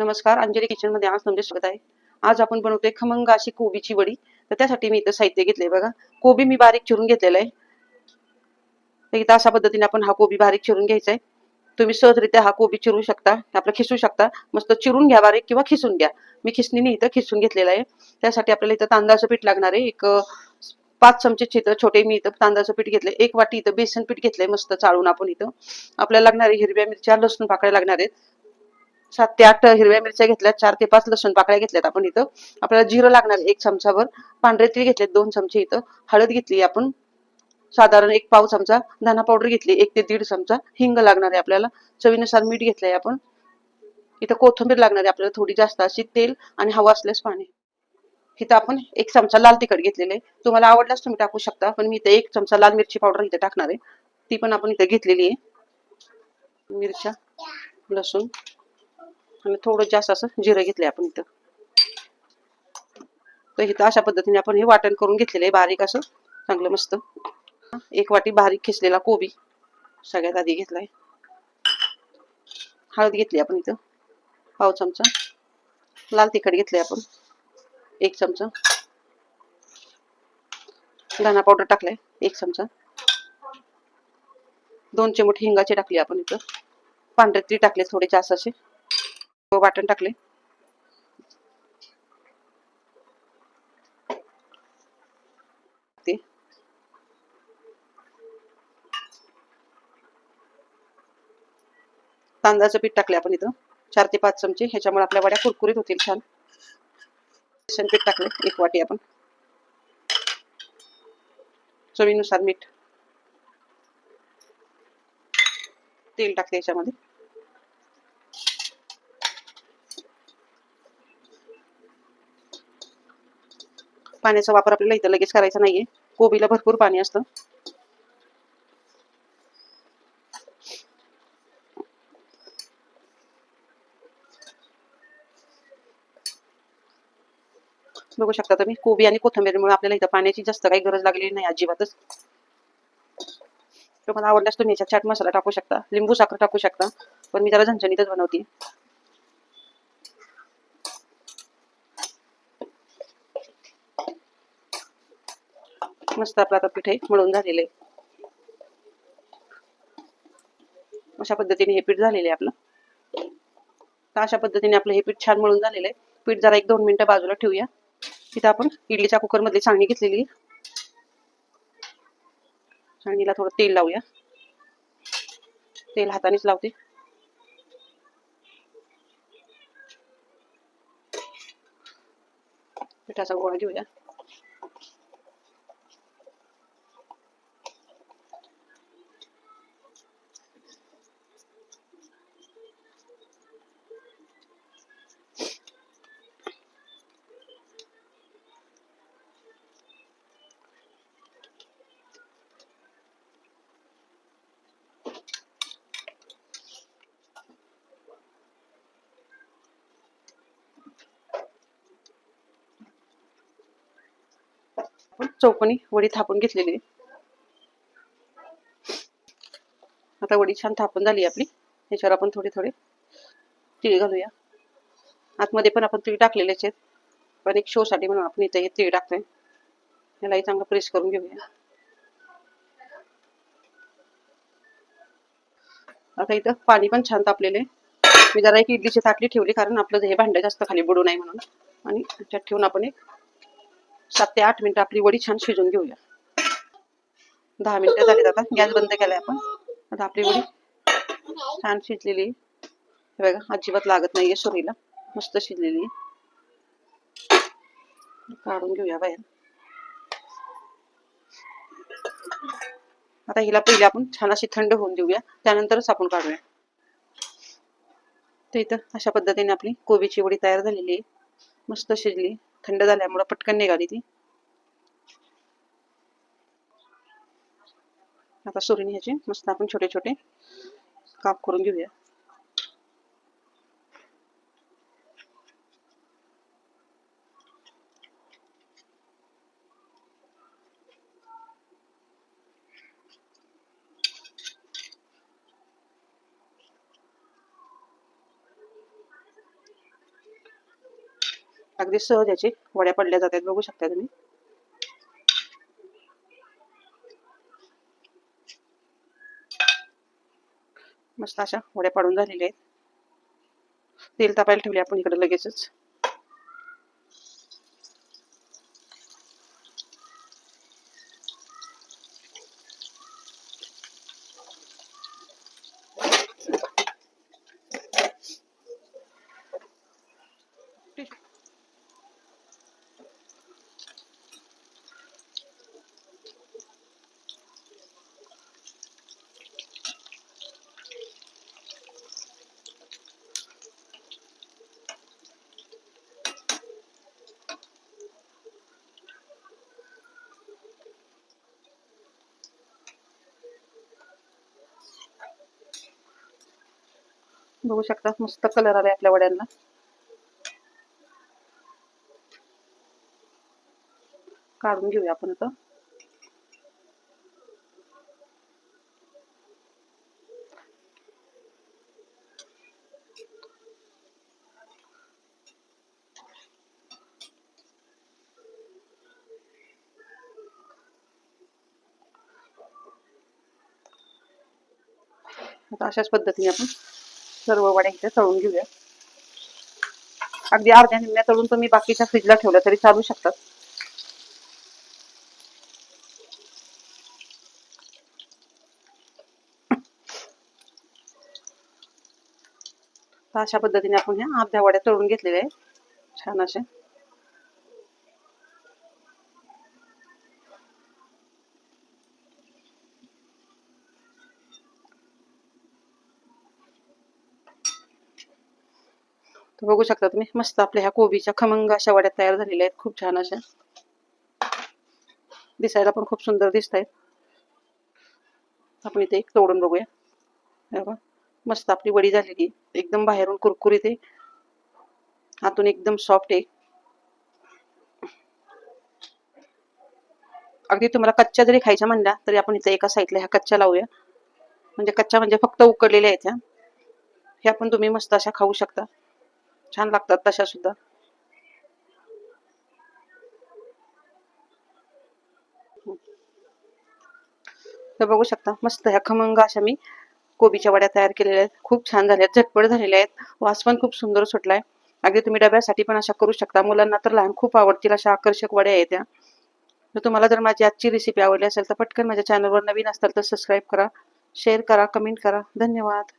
नमस्कार अंजली किचनमध्ये आज तुमचे स्वागत आहे. आज आपण बनवतोय खमंग अशी कोबीची वडी. तर त्यासाठी मी इथं साहित्य घेतलंय बघा. कोबी मी बारीक चिरून घेतलेला आहे. तर इथं अशा पद्धतीने आपण हा कोबी बारीक चिरून घ्यायचा आहे. तुम्ही सहजरित्या हा कोबी चिरू शकता आपला खिसू शकता. मस्त चिरून घ्या बारीक किंवा खिसून घ्या. मी खिसणीने इथं खिसून घेतलेला आहे. त्यासाठी आपल्याला इथं तांदळाचं पीठ लागणार आहे. एक पाच चमचे इथं छोटे मी इथं तांदळाचं पीठ घेतलंय. एक वाटी इथं बेसन पीठ घेतलंय मस्त चाळून आपण इथं. आपल्याला लागणारे हिरव्या मिरच्या लसूण पाकळ्या लागणार आहेत. सात ते आठ हिरव्या मिरच्या घेतल्या चार ते पाच लसूण पाकळ्या घेतल्यात आपण इथं. आपल्याला जिरं लागणार एक चमचाभर पांढरे तीळ घेतलेत दोन चमचे इथं. हळद घेतली आपण साधारण एक पाव चमचा. धना पावडर घेतली एक ते दीड चमचा. हिंग लागणार आहे आपल्याला. चवीनुसार मीठ घेतलंय आपण. इथं कोथिंबीर लागणार आहे आपल्याला थोडी जास्त अशी तेल आणि हवा असल्यास पाणी. इथं आपण एक चमचा लाल तिखट घेतलेले आहे. तुम्हाला आवडल्यास तुम्ही टाकू शकता पण मी इथं एक चमचा लाल मिरची पावडर इथे टाकणार आहे. ती पण आपण इथं घेतलेली आहे. मिरच्या लसूण. आणि थोडं जास्त असं जिरं घेतलंय आपण इथं. तर इथं अशा पद्धतीने आपण हे वाटण करून घेतलेलं आहे बारीक असं चांगलं मस्त. एक वाटी बारीक खिसलेला कोबी सगळ्यात आधी घेतलाय. हळद घेतली आपण इथं पाव चमचा. लाल तिखट घेतले आपण एक चमचा. धना पावडर टाकलाय एक चमचा. दोन चिमूट हिंगाचे टाकले आपण इथं. पांढरे ती टाकले थोडे जास्त असे. वाटण टाकले. ते. तांदळाचं पीठ टाकले आपण इथं. चार ते पाच चमचे. ह्याच्यामुळे आपल्या वड्या कुरकुरीत होतील छान. बेसन पीठ टाकले. एक वाटी आपण. चवीनुसार मीठ. तेल टाकते याच्यामध्ये. पाण्याचा वापर आपल्याला इथं लगेच करायचा नाहीये. कोबीला भरपूर पाणी असतं. बघू शकता तुम्ही कोबी आणि कोथंबीरमुळे आपल्याला इथं पाण्याची जास्त काही गरज लागलेली नाही अजिबातच. तुम्हाला आवडल्यास तुम्ही याच्यात चाट मसाला टाकू शकता लिंबू साखर टाकू शकता पण मी जरा झणझणीतच बनवते. मस्त आपलं आता पीठ हे मळून झालेलं आहे. अशा पद्धतीने हे पीठ झालेलं आहे आपलं. तर अशा पद्धतीने आपलं हे पीठ छान मळून झालेलं आहे. पीठ जरा एक दोन मिनिटं बाजूला ठेवूया. तिथं आपण इडलीच्या कुकर मधली चाळणी घेतलेली आहे. थोडं तेल लावूया. तेल हातानेच लावते. पिठाचा गोळा घेऊया आपण चौकोनी वडी थापून घेतलेली. आता वडी छान थापून झाली आपली. याच्यावर आपण थोडे थोडे तीळ घालूया. आतमध्ये पण आपण तीळ टाकलेलेच आहेत. पण एक शो साठी म्हणून आपण इथे हे तीळ टाकतोय. यालाही चांगलं प्रेस करून घेऊया. आता इथं पाणी पण छान तापलेलं आहे. मी जरा एक इडलीची ताटली ठेवली कारण आपलं हे भांडं जास्त खाली बुडू नये म्हणून. आणि त्यात ठेवून आपण एक सात ते आठ मिनिटं आपली वडी छान शिजून घेऊया. दहा मिनिटं झाली आता गॅस बंद केलाय आपण. आता आपली वडी छान शिजलेली आहे. हे बघा अजिबात लागत नाहीये सुरीला मस्त शिजलेली काढून घेऊया बाहेर. आता हिला पहिले आपण छान अशी थंड होऊन देऊया. त्यानंतरच आपण काढूया. तर इथं अशा पद्धतीने आपली कोबीची वडी तयार झालेली आहे. मस्त शिजली थंड झाल्यामुळे पटकन निघाली ती. आता सुरीने ह्याचे मस्त आपण छोटे छोटे काप करून घेऊया. अगदी सहज याची वड्या पडल्या जातात. बघू शकता तुम्ही. मस्त अशा वड्या पाडून झालेल्या आहेत. तेल तापायला ठेवले आपण इकडे लगेचच. बघू शकता मस्त कलर आलाय आपल्या वड्यांना. काढून घेऊया आपण आता. आता अशाच पद्धतीने आपण सर्व वड्या इथे तळून घेऊया. अगदी अर्ध्या निम्म्या तळून तुम्ही बाकीच्या फ्रीजला ठेवल्या तरी चालू शकतात. तर अशा पद्धतीने आपण ह्या अर्ध्या वड्या तळून घेतलेल्या आहेत. छान अशा. तर बघू शकता तुम्ही मस्त आपल्या ह्या कोबीच्या खमंग अशा वड्या तयार झालेल्या आहेत खूप छान अशा. दिसायला पण खूप सुंदर दिसत आहेत आपण इथे एक तोडून बघूया. मस्त आपली वडी झालेली एकदम बाहेरून कुरकुरीत आहे. आतून एकदम सॉफ्ट आहे. अगदी तुम्हाला कच्च्या जरी खायच्या म्हणल्या तरी आपण इथे एका साईडला ह्या कच्च्या लावूया. म्हणजे कच्च्या म्हणजे फक्त उकडलेल्या आहेत ह्या. ह्या पण तुम्ही मस्त अशा खाऊ शकता. छान लागतात तशा सुद्धा. तर बघू शकता मस्त ह्या खमंग अशा मी कोबीच्या वड्या तयार केलेल्या आहेत. खूप छान झाल्या आहेत झटपट झालेल्या आहेत. वास पण खूप सुंदर सुटलाय. अगदी तुम्ही डब्यासाठी पण अशा करू शकता. मुलांना तर लहान खूप आवडतील अशा आकर्षक वड्या आहेत त्या तर तुम्हाला जर माझी आजची रेसिपी आवडली असेल तर पटकन माझ्या चॅनलवर नवीन असाल तर सबस्क्राईब करा शेअर करा कमेंट करा. धन्यवाद.